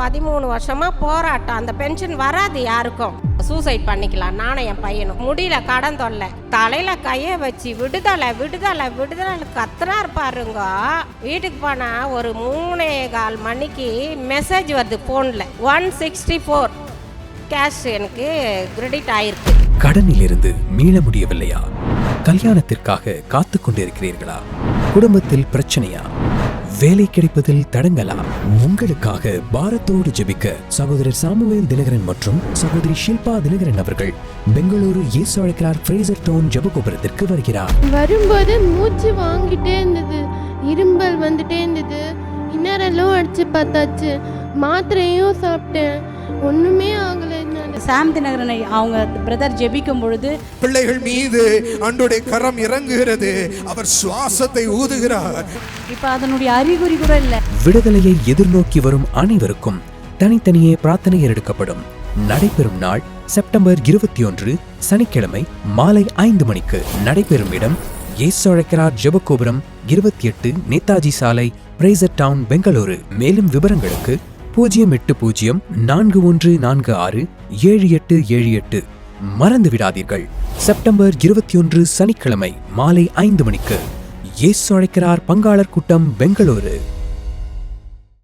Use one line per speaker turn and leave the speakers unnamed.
பதிமூணு வருஷமா போராட்டம். அந்த பென்ஷன் வராது யாருக்கும். சூசைட் பண்ணிக்கலாம். நானும் என் பையனும். முடியல கடன் தொல்லை. தலையில கையை வச்சு விடுதலை விடுதலை விடுதலை கத்துறாரு பாருங்க. வீட்டுக்கு போனா ஒரு மூணே கால் மணிக்கு மெசேஜ் வருது ஃபோனில் ஒன் சிக்ஸ்டி ஃபோர் கேஷ் எனக்கு கிரெடிட் ஆயிருக்கு.
கடனிலிருந்து மீள முடியவில்லையா? கல்யாணத்திற்காக காத்து கொண்டிருக்கிறீர்களா? குடும்பத்தில் பிரச்சனையா? வேலை கிடைப்பதில் தடங்களா உங்களுக்காக பாரத்தோடு ஜெபிக்க சகோதரர் சாமுவேல் தினகரன் மற்றும் சகோதரி ஷில்பா தினகரன் அவர்கள் பெங்களூரு இயேசு அழைக்கிறார் ஃப்ரேசர் டவுன் ஜெபகோபுரத்திற்கு வருகிறார்.
வரும்போது மூச்சு வாங்கிட்டே இருந்தது. இரும்பல் வந்துட்டே இருந்தது. இன்னரெல்லாம் அடிச்சு பார்த்தாச்சு. மாத்திரையும் சாப்பிட்டேன். ஒன்றுமே ஆகலை.
சாம் தினகரனை அவங்க பிரதர் ஜெபிக்கும் பொழுது
பிள்ளைகள் மீது அன்றுடைய கரம் இறங்குகிறது. அவர் சுவாசத்தை ஊதுகிறார்.
இப்போ அதனுடைய அறிகுறி கூட இல்லை.
விடுதலையை எதிர்நோக்கி வரும் அனைவருக்கும் தனித்தனியே பிரார்த்தனை எடுக்கப்படும் நடைபெறும் நாள் செப்டம்பர் இருபத்தி ஒன்று சனிக்கிழமை மாலை ஐந்து மணிக்கு நடைபெறும் இடம் இயேசு அழைக்கிறார் ஜெபகோபுரம் இருபத்தி எட்டு நேதாஜி சாலை பிரேசர் டவுன் பெங்களூரு. மேலும் விவரங்களுக்கு பூஜ்ஜியம் எட்டு பூஜ்ஜியம் நான்கு ஒன்று நான்கு ஆறு ஏழு எட்டு ஏழு எட்டு. மறந்து விடாதீர்கள் செப்டம்பர் இருபத்தி ஒன்று சனிக்கிழமை மாலை ஐந்து மணிக்கு. இயேசு அழைக்கிறார் பங்காளர் கூட்டம் பெங்களூரு.